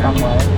จำ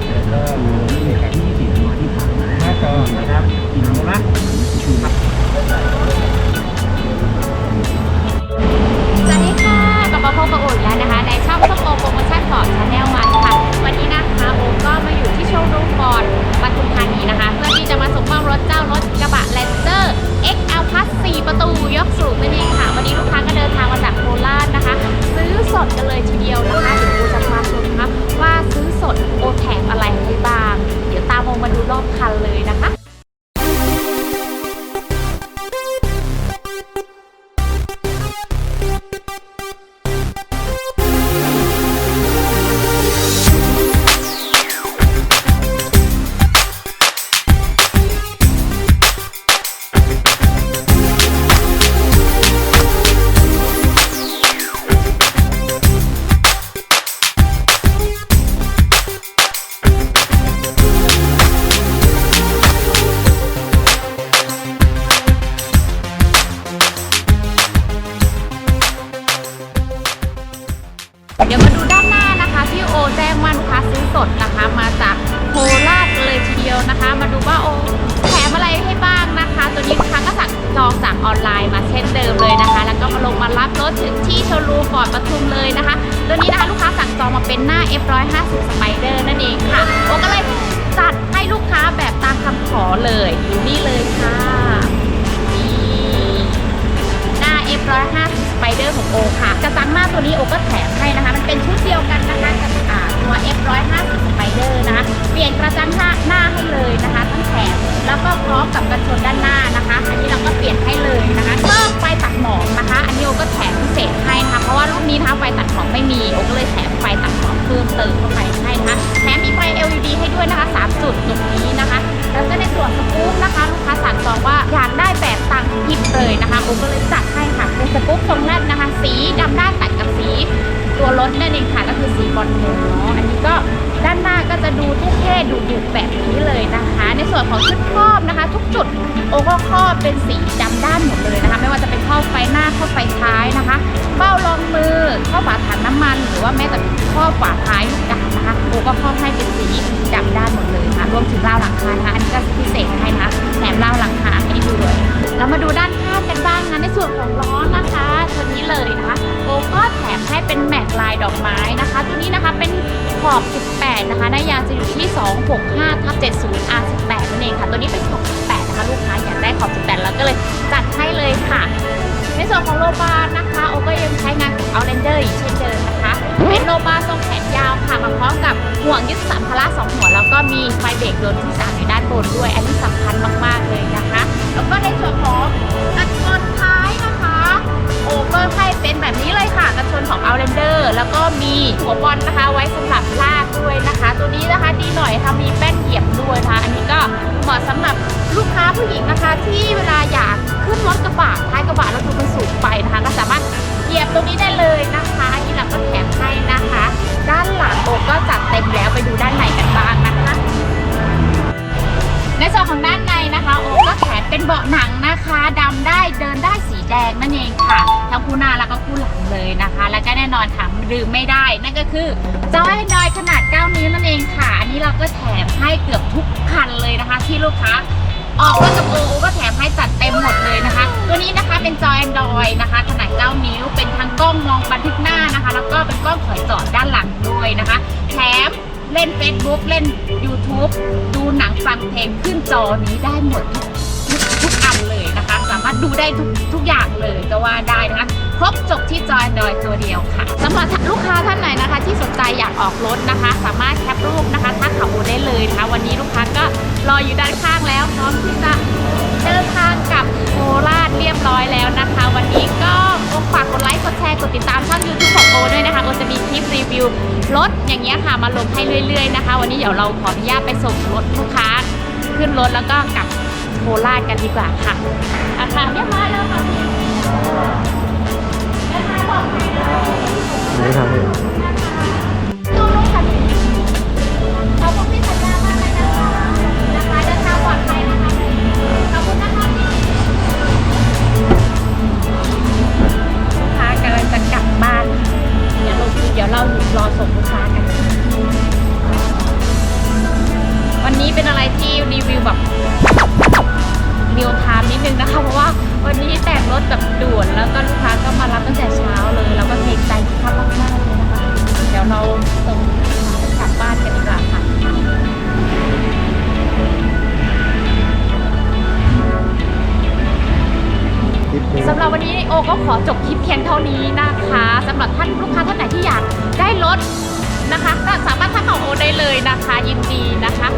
ถถึงที่โชว์รูมฟอร์ดปทุมเลยนะคะ ตัวนี้นะคะลูกค้าสั่งจองมาเป็นหน้า F150 Spider นั่นเองค่ะโอก็เลยจัดให้ลูกค้าแบบตามคำขอเลยอยู่นี่เลยค่ะนี่หน้า F150 Spider ของโอค่ะกระจังหน้าตัวนี้โอก็แถมให้นะคะ มันเป็นชุดเดียวกันนะคะกับตัว F150 Spider นะคะเปลี่ยนกระจังหน้าหน้าให้เลยนะคะทั้งแถม แล้วก็พร้อมกับกันชนด้านหน้านะคะ อันนี้เราก็เปลี่ยนให้เลยนะคะเพิ่มไฟตัดหมอกนะคะ อันนี้โอก็แถมพิเศษให้นะคะเพราะว่ารุ่นนี้นะคะไฟตัดหมอกไม่มีโอก็เลยแถมไฟตัดหมอกเพิ่มเติมเข้าไปให้นะคะแถมมีไฟ LED ให้ด้วยนะคะสามจุดตรงนี้นะคะแล้วก็ในส่วนสกู๊ปนะคะลูกค้าสั่งจองว่าอยากได้แบบตังทิปเลยนะคะโอก็เลยจัดให้ค่ะเป็นสกู๊ปทรงแรกนะคะ สีดำด้านตัดกับสี ตัวรถนั่นเองค่ะก็คือสีบอลเทนเนาะอันนี้ก็ด้านหน้าก็จะดูเท่ๆดูดุแบบนี้เลยนะคะ ในส่วนของชุด ทุกจุดโอก็ครอบเป็นสีดำด้านหมดเลยนะคะ ไม่ว่าจะเป็นครอไฟหน้าครอไฟท้ายนะคะ เบ้ารองมือครอฝาถังน้ำมัน หรือว่าแม้แต่ครอฝาท้ายลูกดาบนะคะโอก็ครอบให้เป็นสีดำด้านหมดเลยค่ะรวมถึงราวหลังคานะคะอันนี้ก็พิเศษให้นะคะแถมราวหลังคาให้ด้วยเรามาดูด้านข้างกันบ้างนะในส่วนของล้อนะคะตัวนี้เลยนะคะโอก็แถมให้เป็นแม็กลายดอกไม้นะคะ ตัวนี้นะคะเป็นขอบ 8นะคะหน้ายางจะอยู่ที่ 265ทับ70 R18 นั่นเองค่ะ ตัวนี้เป็นขอบ18นะคะลูกค้าอยากได้ขอบ18แล้วก็เลยจัดให้เลยค่ะ ในส่วนของโลบาร์นะคะโอก็ยังใช้งานของ Outlander อีกเช่นเดิมนะคะ เป็นโลบาร์ทรงแขนยาวค่ะมาพร้อมกับห่วงยึดสัมภาระสองหัวแล้วก็มีไฟเบรกโดนที่สามอยู่ด้านบนด้วย อันนี้สำคัญมากๆเลยนะคะ แล้วก็ในส่วนของ อก็ให้เป็นแบบนี้เลยค่ะกันชนของ Outlander แล้วก็มีหัวบอลนะคะไว้สำหรับลากด้วยนะคะ ตัวนี้นะคะดีหน่อยค่ะมีแป้นเหยียบด้วยนะคะอันนี้ก็เหมาะสำหรับลูกค้าผู้หญิงนะคะ ที่เวลาอยากขึ้นรถกระบะท้ายกระบะแล้วดูมันสูงไปนะคะ ก็สามารถเหยียบตรงนี้ได้เลยนะคะอันนี้เราก็แถมให้นะคะ ด้านหลังโอก็จัดเต็มแล้วไปดูด้านในกันบ้างนะคะในส่วนของด้าน เป็นเบาะหนังนะคะดำได้เดินได้สีแดงนั่นเองค่ะ ทั้งคู่หน้าแล้วก็คู่หลังเลยนะคะ แล้วก็แน่นอนค่ะลืมไม่ได้ นั่นก็คือจอ Android ขนาด 9 นิ้วนั่นเองค่ะ อันนี้เราก็แถมให้เกือบทุกคันเลยนะคะ ที่ลูกค้าออกรถกับโอโอก็แถมให้จัดเต็มหมดเลยนะคะ ตัวนี้นะคะเป็นจอ Android นะคะ ขนาด 9 นิ้ว เป็นทั้งกล้องมองบันทึกหน้านะคะ แล้วก็เป็นกล้องถอยจอดด้านหลังด้วยนะคะ แถมเล่น Facebook เล่น YouTube ดูหนังฟังเพลงขึ้นจอนี้ได้หมดทุก ดูได้ทุกทุกอย่างเลยก็ว่าได้นะคะครบจบที่จอ Android ตัวเดียวค่ะสำหรับลูกค้าท่านไหนนะคะ ที่สนใจอยากออกรถนะคะ สามารถแคปรูปนะคะทักเขาโอได้เลยนะคะ วันนี้ลูกค้าก็รออยู่ด้านข้างแล้วพร้อมที่จะเดินทางกลับโคราชเรียบร้อยแล้วนะคะ วันนี้ก็ฝากกดไลค์กดแชร์กดติดตามช่อง YouTube ของโอด้วยนะคะโอจะมีคลิปรีวิวรถอย่างเงี้ยค่ะมาลงให้เรื่อยๆนะคะ วันนี้เดี๋ยวเราขออนุญาตไปส่งรถลูกค้าขึ้นรถแล้วก็กลับ โคราชกันดีกว่าค่ะอาคารเรียบร้อยแล้วค่ะ นึงนะคะ เพราะว่าวันนี้แต่งรถแบบด่วนแล้วก็ลูกค้าก็มารับตั้งแต่เช้าเลย แล้วก็เกรงใจลูกค้ามากๆเลยนะคะ เดี๋ยวเราส่งกลับบ้านกันดีกว่าค่ะสำหรับวันนี้โอก็ขอจบคลิปเพียงเท่านี้นะคะสำหรับท่านลูกค้าท่านไหนที่อยากได้รถนะคะสามารถทักเข้าโอได้เลยนะคะ ยินดีนะคะ